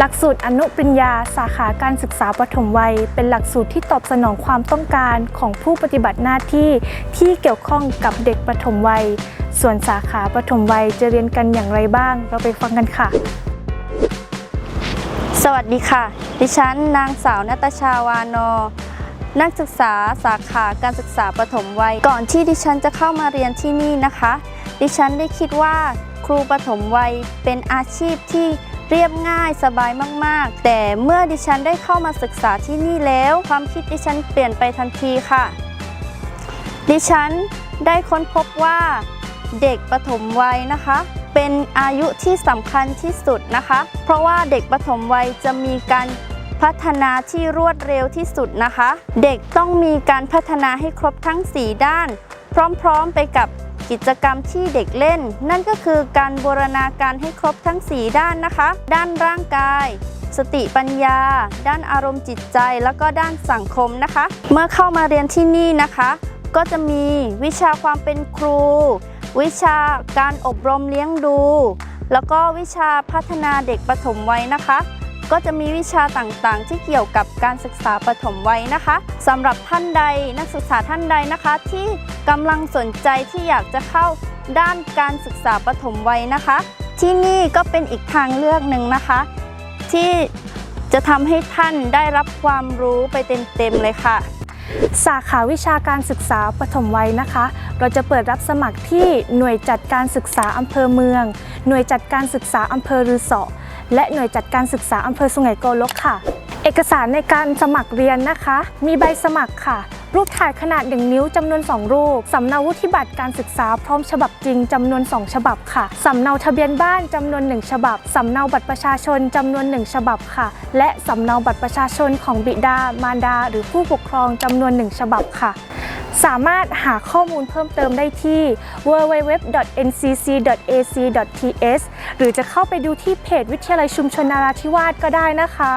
หลักสูตรอนุปริญญา สาขาการศึกษาปฐมวัย เป็นหลักสูตรที่ตอบสนองความต้องการของผู้ปฏิบัติหน้าที่ที่เกี่ยวข้องกับเด็กปฐมวัย ส่วนสาขาปฐมวัยจะเรียนกันอย่างไรบ้าง เราไปฟังกันค่ะ สวัสดีค่ะ ดิฉันนางสาวนัตชาวานอนักศึกษาสาขาการศึกษาปฐมวัย ก่อนที่ดิฉันจะเข้ามาเรียนที่นี่นะคะ ดิฉันได้คิดว่าครูปฐมวัยเป็นอาชีพที่ เรียบง่ายสบายมากๆ แต่เมื่อดิฉันได้เข้ามาศึกษาที่นี่แล้ว ความคิดดิฉันเปลี่ยนไปทันทีค่ะ ดิฉันได้ค้นพบว่าเด็กปฐมวัยนะคะ เป็นอายุที่สำคัญที่สุดนะคะ เพราะว่าเด็กปฐมวัยจะมีการพัฒนาที่รวดเร็วที่สุดนะคะ เด็กต้องมีการพัฒนาให้ครบทั้ง 4 ด้าน พร้อมๆไปกับ กิจกรรมที่เด็กเล่น นั่นก็คือการบูรณาการให้ครบทั้ง 4 ด้านนะคะ ด้านร่างกาย สติปัญญา ด้านอารมณ์จิตใจ แล้วก็ด้านสังคมนะคะ เมื่อเข้ามาเรียนที่นี่นะคะ ก็จะมีวิชาความเป็นครู วิชาการอบรมเลี้ยงดู แล้วก็วิชาพัฒนาเด็กปฐมวัยนะคะ ก็จะมีวิชาต่างๆ ที่เกี่ยวกับการศึกษาปฐมวัยนะคะสำหรับท่านใดนักศึกษาท่านใดนะคะ ที่กำลังสนใจที่อยากจะเข้าด้านการศึกษาปฐมวัยนะคะ ที่นี่ก็เป็นอีกทางเลือกหนึ่งนะคะ ที่จะทำให้ท่านได้รับความรู้ไปเต็มๆเลยค่ะ สาขาวิชาการศึกษาปฐมวัยนะคะ เราจะเปิดรับสมัครที่หน่วยจัดการศึกษาอำเภอเมือง หน่วยจัดการศึกษาอำเภอรือเสอและหน่วยจัดการศึกษาอำเภอสุไหงโกลกค่ะ เอกสารในการสมัครเรียนนะคะ มีใบสมัครค่ะ รูปถ่ายขนาด 1 นิ้วจำนวน 2 รูป สำเนาวุฒิบัตรการศึกษาพร้อมฉบับจริงจำนวน 2 ฉบับค่ะ สำเนาทะเบียนบ้านจำนวน 1 ฉบับ สำเนาบัตรประชาชนจำนวน 1 ฉบับค่ะ และสำเนาบัตรประชาชนของบิดา มารดา หรือผู้ปกครองจำนวน 1 ฉบับค่ะ สามารถหาข้อมูลเพิ่มเติมได้ที่ www.ncc.ac.th หรือจะเข้าไปดูที่เพจวิทยาลัยชุมชนนาราธิวาสก็ได้นะคะ